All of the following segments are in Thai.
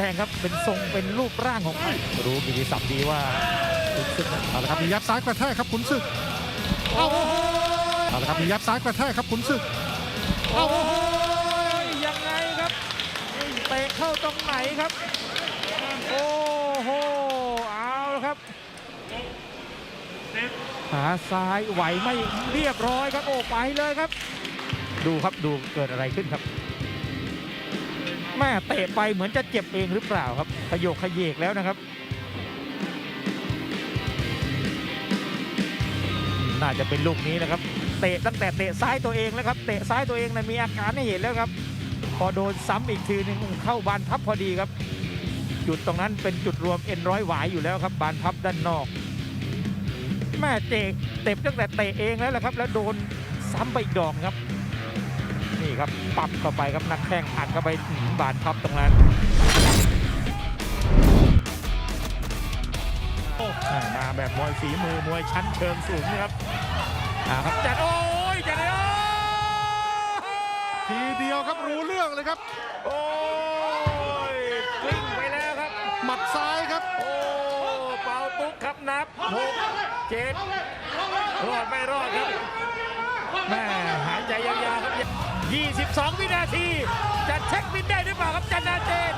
แทงครับ เป็นทรงเป็นรูปร่างของมันรู้กิติศัพท์ดีว่าขุนศึกนั้นเอาละครับมียับซ้ายกระแทกครับขุนศึกโอ้โหเอาละครับมียับซ้ายกระแทกครับขุนศึกโอ้โหยังไงครับเตะเข้าตรงไหนครับ โอ้โหเอาละครับขาซ้ายไหวไม่เรียบร้อยครับโอ้ไปเลยครับ ดูครับดูเกิดอะไรขึ้นครับ แม่เตะไปเหมือนจะเจ็บเองหรือเปล่าครับขยโยกขยเยกแล้วนะครับ น่าจะเป็นลูกนี้นะครับ เตะตั้งแต่เตะซ้ายตัวเองแล้วครับ เตะซ้ายตัวเองนะมีอาการให้เห็นแล้วครับ พอโดนซ้ำอีกทีหนึงเข้าบานพับพอดีครับ จุดตรงนั้นเป็นจุดรวมเอ็นร้อยหวายอยู่แล้วครับ บานพับด้านนอกแม่เตะเตะตั้งแต่เตะเองแล้วแหละครับ แล้วโดนซ้ำไปอีกดอกครับ ครับ ปับเข้าไปครับนักแข้งอัดเข้าไปถึงบานพับตรงนั้นโอ้มาแบบมวยฝีมือมวยชั้นเชิงสูงนะครับอ่าครับจัดโอ้ยจัดเลยโอ้ยทีเดียวครับรู้เรื่องเลยครับ โอ้ยกลิ้งไปแล้วครับ หมัดซ้ายครับ โอ้เป่าตุ๊กครับนับหกเจ็ดรอดไม่รอดครับแม่หายใจยาวๆครับ 22 วินาที จะเช็คบินได้หรือเปล่าครับจันนาเจน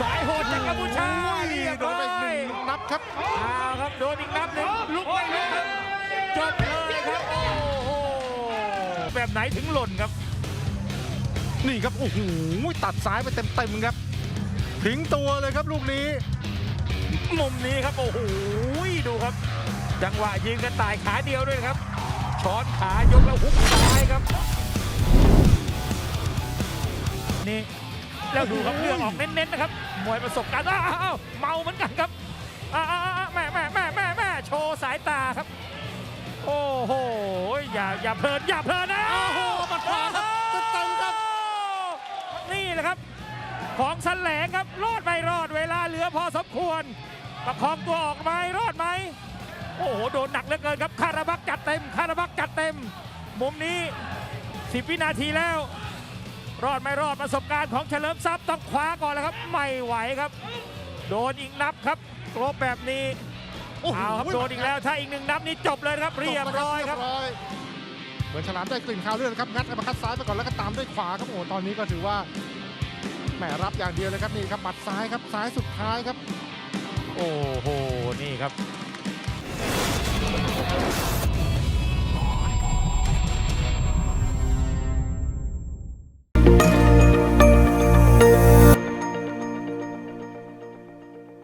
สายโหดจากกัมพูชาโอ้ยเรียบโดนร้ไปอยหนึ่งนับครับเอาครับโดนอีกนับหนึ่งลุกไม่ลุกครับจบเลยครับโอ้โหแบบไหนถึงหล่นครับ นี่ครับโอ้โหตัดซ้ายไปเต็มๆครับทิ้งตัวเลยครับลูกนี้ มุมนี้ครับโอ้โหดูครับ จังหวะยืนกันตายขาเดียวด้วยครับช้อนขายกแล้วฮุกซ้ายครับ นี่แล้วดูครับเลือกออกเน้นๆนะครับมวยประสบการณ์อ้าวอ้าวเมาเหมือนกันครับอ้าวอ้าวอ้าวแม่แม่แม่แม่แม่โชว์สายตาครับ โอ้โหอย่าอย่าเพลินอย่าเพลินนะโอ้โหบัดขวาครับเต็มๆครับ นี่แหละครับ ของสันแหลงครับรอดไม่รอดเวลาเหลือพอสมควรประคองตัวออกไหมรอดไหมโอ้โหโดนหนักเหลือเกินครับคาราบักจัดเต็มคาราบักจัดเต็ม มุมนี้ 10 วินาทีแล้ว รอดไม่รอดประสบการณ์ของเฉลิมทรัพย์ต้องคว้าก่อนแล้วครับ ไม่ไหวครับ โดนอีกนับครับโกรบแบบนี้โอ้โหเอาครับโดนอีกแล้วถ้าอีกหนึ่งนับนี้จบเลยนะครับเรียบร้อยครับเยเหมือนฉลามได้กลิ่นคาวเลือดครับงัดอัปคัดซ้ายไปก่อนแล้วก็ตามด้วยขวาครับโอ้โหตอนนี้ก็ถือว่าแหมรับอย่างเดียวเลยครับนี่ครับบัดซ้ายครับซ้ายสุดท้ายครับ โอ้โหนี่ครับ เ